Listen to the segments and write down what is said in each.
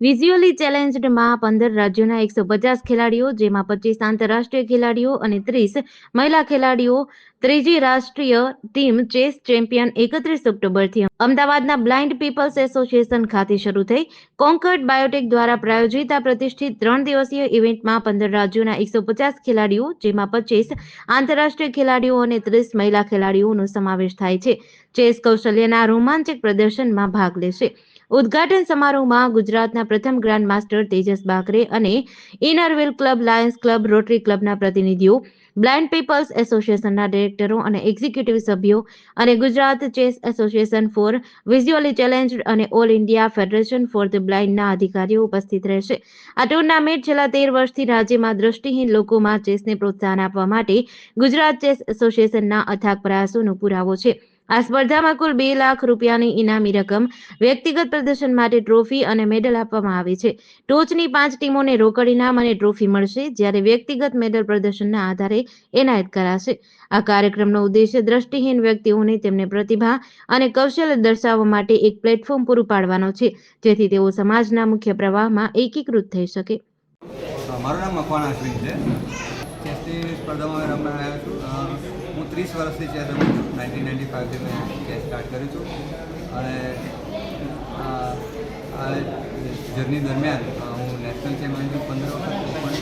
Visually ચેલેન્જડમાં પંદર રાજ્યોના એકસો પચાસ ખેલાડીઓ, જેમાં પચીસ આંતરરાષ્ટ્રીય ખેલાડીઓ અને ત્રીસ મહિલા ખેલાડીઓ. ત્રીજી રાષ્ટ્રીય ટીમ ચેસ ચેમ્પિયન એકત્રીસ ઓક્ટોબરથી અમદાવાદના બ્લાઇન્ડ પીપલ્સ એસોસિએશન ખાતે શરૂ થઈ. કોન્કર્ડ બાયોટેક દ્વારા પ્રાયોજિત આ પ્રતિષ્ઠિત ત્રણ દિવસીય ઇવેન્ટમાં પંદર રાજ્યોના એકસો પચાસ ખેલાડીઓ, જેમાં પચીસ આંતરરાષ્ટ્રીય ખેલાડીઓ અને ત્રીસ મહિલા ખેલાડીઓનો સમાવેશ થાય છે. ચેસ કૌશલ્યના રોમાંચક પ્રદર્શનમાં ભાગ લેશે. ઉદ્ઘાટન સમારોહમાં ગુજરાતના પ્રથમ ગ્રાન્ડ માસ્ટર તેજસ બાકરે અને Inner Wheel club Lions club Rotary ક્લબના પ્રતિનિધિઓ બ્લાઇન્ડ પીપલ્સ એસોસિએશનના ડિરેક્ટરો અને એક્ઝિક્યુટિવ સભ્યો અને Gujarat chess association for visually challenged અને all India federation for the બ્લાઇન્ડના અધિકારીઓ ઉપસ્થિત રહેશે. આ ટુર્નામેન્ટ છેલ્લા તેર વર્ષથી રાજ્યમાં દ્રષ્ટિહીન લોકોમાં ચેસને પ્રોત્સાહન આપવા માટે ગુજરાત ચેસ એસોસિએશનના અથાગ પ્રયાસોનો પુરાવો છે. આ સ્પર્ધામાં કુલ બે લાખ રૂપિયાની ઇનામી રકમ વ્યક્તિગત પ્રદર્શન માટે ટ્રોફી અને મેડલ આપવામાં આવે છે. ટોચની પાંચ ટીમોને રોકડ ઇનામ અને ટ્રોફી મળશે, જ્યારે વ્યક્તિગત મેડલ પ્રદર્શનના આધારે એનાયત કરાશે. આ કાર્યક્રમનો ઉદ્દેશ્ય દ્રષ્ટિહીન વ્યક્તિઓને તેમને પ્રતિભા અને કૌશલ્ય દર્શાવવા માટે એક પ્લેટફોર્મ પૂરું પાડવાનો છે, જેથી તેઓ સમાજના મુખ્ય પ્રવાહમાં એકીકૃત થઈ શકે. મારું નામ મકવાણા છે. ચેસની સ્પર્ધામાં રમવા આવ્યો છું હું ત્રીસ વર્ષથી ચેસ રમું છું. નાઇન્ટીન નાઇન્ટી ફાઇવથી મેં ચેસ સ્ટાર્ટ કર્યું છું અને આ જર્ની દરમિયાન હું નેશનલ ચેમ્પિયન છું પંદર વખત ઓપન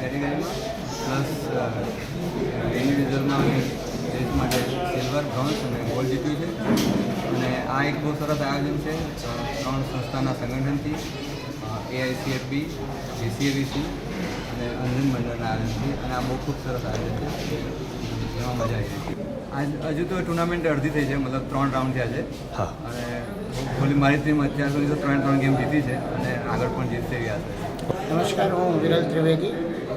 કેટેગરીમાં પ્લસ ઇન્ડિવિજ્યુઅલમાં મેં દેશ માટે સિલ્વર બ્રોન્ઝ અને ગોલ્ડ જીત્યું છે. અને આ એક બહુ સરસ આયોજન છે. ત્રણ સંસ્થાના સંગઠનથી એઆઈસીએફબી જીસીએવીસી અને અંજન મંડળના આયોજનથી અને આ બહુ ખૂબ સરસ આયોજન છે. એમાં મજા આવી ગઈ. આજ હજુ તો ટુર્નામેન્ટ અડધી થઈ છે મતલબ ત્રણ રાઉન્ડ થયા છે. હા. અને બોલી મારી ટીમ અત્યાર સુધી તો ત્રણ ત્રણ ગેમ જીતી છે અને આગળ પણ જીતશે એવી આશા નમસ્કાર હું Viral Trivedi.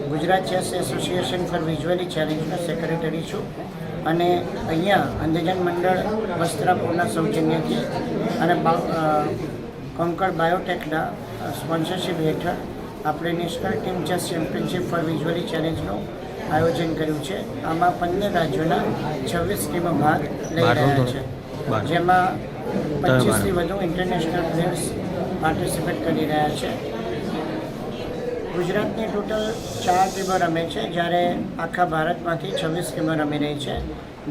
Gujarat chess association for visually ચેલેન્જનો secretary છું અને અહીંયા અંધજન મંડળ વસ્ત્રાપુરના સૌજન્યથી અને અ, બાયોટેકના સ્પોન્સરશિપ હેઠળ આપણે national team chess championship for visually ચેલેન્જનું આયોજન કર્યું છે. આમાં પંદર રાજ્યોના છવ્વીસ ટીમો ભાગ લઈ રહ્યા છે. જેમાં. પચીસથી વધુ ઇન્ટરનેશનલ પ્લેયર્સ પાર્ટિસિપેટ કરી રહ્યા છે. ગુજરાતની ટોટલ ચાર ટીમો રમે છે જ્યારે આખા ભારતમાંથી છવ્વીસ ટીમો રમી રહી છે.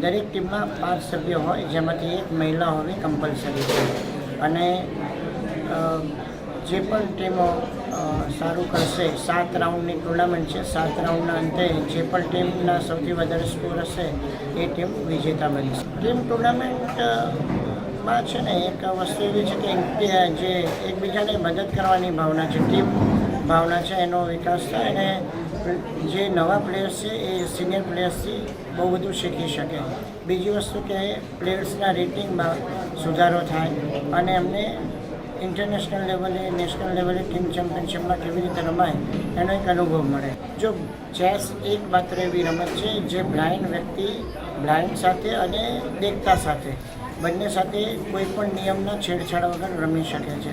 દરેક ટીમમાં પાંચ સભ્યો હોય જેમાંથી એક મહિલા હોવી કમ્પલસરી છે. અને જે પણ ટીમો સારું કરશે. સાત રાઉન્ડની ટુર્નામેન્ટ છે. સાત રાઉન્ડના અંતે જે પણ ટીમના સૌથી વધારે સ્કોર હશે, એ ટીમ વિજેતા બનશે. ટીમ ટુર્નામેન્ટમાં છે ને, એક વસ્તુ એવી છે કે જે એકબીજાને મદદ કરવાની ભાવના છે. ટીમ ભાવના છે, એનો વિકાસ થાય અને જે નવા પ્લેયર્સ છે, એ સિનિયર પ્લેયર્સથી બહુ બધું શીખી શકે. બીજી વસ્તુ કે પ્લેયર્સના રેટિંગમાં સુધારો થાય અને એમને ઇન્ટરનેશનલ લેવલે નેશનલ લેવલે ટીમ ચેમ્પિયનશિપમાં કેવી રીતે રમાય, એનો એક અનુભવ મળે. જો ચેસ એક માત્ર એવી રમત છે જે બ્લાઇન્ડ વ્યક્તિ બ્લાઇન્ડ સાથે અને દેખતા સાથે, બંને સાથે કોઈ પણ નિયમના છેડછાડ વગર રમી શકે છે.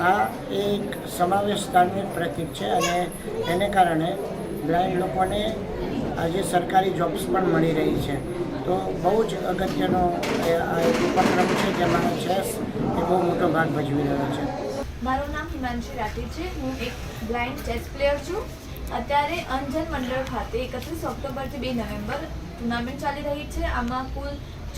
આ એક સમાવેશ ધાર્મિક પ્રતીક છે અને એને કારણે બ્લાઇન્ડ લોકોને આજે સરકારી જોબ્સ પણ મળી રહી છે. તો બહુ જ અગત્યનો ઉપક્રમ છે જેમાં ચેસ એ બહુ મોટો ભાગ ભજવી રહ્યો છે. મારું નામ હિમાંશી રાઠી છે. હું એક બ્લાઇન્ડ ચેસ પ્લેયર છું. અત્યારે અંજન મંડળ ખાતે એકત્રીસ ઓક્ટોબરથી બે નવેમ્બર ટુર્નામેન્ટ ચાલી રહી છે. આમાં કુલ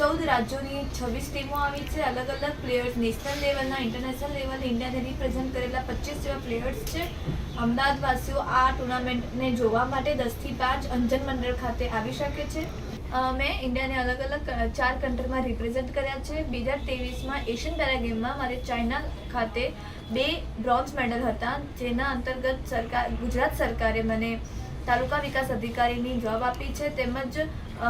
ચૌદ રાજ્યોની છવ્વીસ ટીમો આવી છે. અલગ અલગ પ્લેયર્સ નેશનલ લેવલના ઇન્ટરનેશનલ લેવલ ઇન્ડિયાને રિપ્રેઝન્ટ કરેલા પચીસ જેવા પ્લેયર્સ છે. અમદાવાદવાસીઓ આ ટુર્નામેન્ટને જોવા માટે દસથી પાંચ અંજન મંડળ ખાતે આવી શકે છે. મેં ઇન્ડિયાને અલગ અલગ ચાર કન્ટ્રીમાં રિપ્રેઝેન્ટ કર્યા છે. બે હજાર તેવીસમાં એશિયન પેરા ગેમમાં મારે ચાઇના ખાતે બે બ્રોન્ઝ મેડલ હતા, જેના અંતર્ગત સરકાર, ગુજરાત સરકારે મને તાલુકા વિકાસ અધિકારીની જોબ આપી છે. તેમજ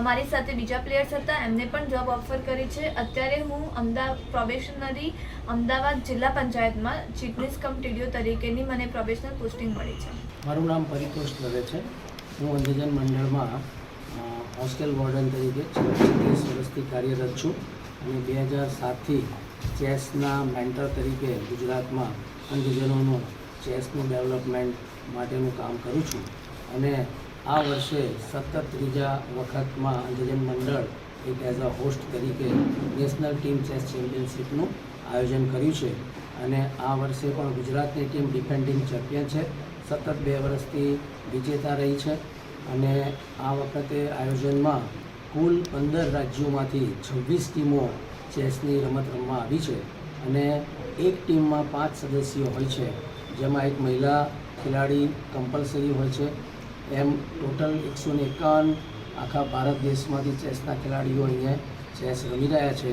મારી સાથે બીજા પ્લેયર્સ હતા, એમને પણ જોબ ઓફર કરી છે. અત્યારે હું અમદાવાદ પ્રોબેશનરી અમદાવાદ જિલ્લા પંચાયતમાં ચીફનેસ કમ ટીડીઓ તરીકેની મને પ્રોબેશનલ પોસ્ટિંગ મળી છે. મારું નામ પરિતોષ દવે છે. હું અંધજન મંડળમાં હોસ્ટેલ વોર્ડન તરીકે છત્રીસ વર્ષથી કાર્યરત છું અને બે હજાર સાતથી ચેસના મેન્ટર તરીકે ગુજરાતમાં અંધજનોનું ચેસનું ડેવલપમેન્ટ માટેનું કામ કરું છું. અને આ વર્ષે સતત ત્રીજા વખતમાં અંધજન મંડળ એક એઝ અ હોસ્ટ તરીકે નેશનલ ટીમ ચેસ ચેમ્પિયનશિપનું આયોજન કર્યું છે. અને આ વર્ષે પણ ગુજરાતની ટીમ ડિફેન્ડિંગ ચેમ્પિયન છે. સતત બે વર્ષથી વિજેતા રહી છે. અને આ વખતે આયોજનમાં કુલ પંદર રાજ્યોમાંથી છવ્વીસ ટીમો ચેસની રમત રમવા આવી છે અને એક ટીમમાં પાંચ સદસ્યો હોય છે. જેમાં એક મહિલા ખેલાડી કમ્પલસરી હોય છે. એમ ટોટલ એકસો ને એકાવન આખા ભારત દેશમાંથી ચેસના ખેલાડીઓ અહીંયા ચેસ રમી રહ્યા છે.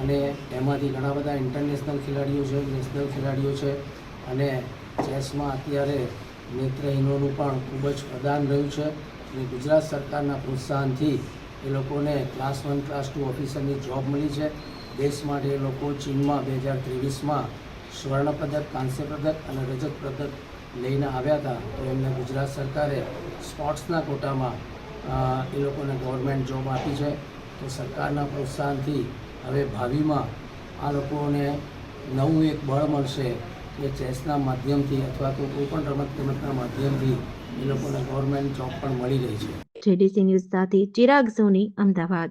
અને એમાંથી ઘણા બધા ઇન્ટરનેશનલ ખેલાડીઓ છે નેશનલ ખેલાડીઓ છે. અને ચેસમાં અત્યારે નેત્રહીનોનું પણ ખૂબ જ પ્રદાન રહ્યું છે. અને ગુજરાત સરકારના પ્રોત્સાહનથી એ લોકોને ક્લાસ વન ક્લાસ ટુ ઓફિસરની જોબ મળી છે. દેશ માટે એ લોકો ચીનમાં બે હજાર ત્રેવીસમાં સ્વર્ણપદક કાંસ્ય પદક અને રજત પદક લઈને આવ્યા હતા. તો એમને ગુજરાત સરકારે સ્પોર્ટ્સના કોટામાં એ લોકોને ગવર્મેન્ટ જોબ આપી છે. તો સરકારના પ્રોત્સાહનથી હવે ભાવિમાં આ લોકોને નવું એક બળ મળશે કે ચેસના માધ્યમથી અથવા તો કોઈ પણ રમત ગમતના માધ્યમથી એ લોકોને ગવર્મેન્ટ જોબ પણ મળી રહી છે. જેડીસી ન્યૂઝ સાથે ચિરાગ સોની અમદાવાદ.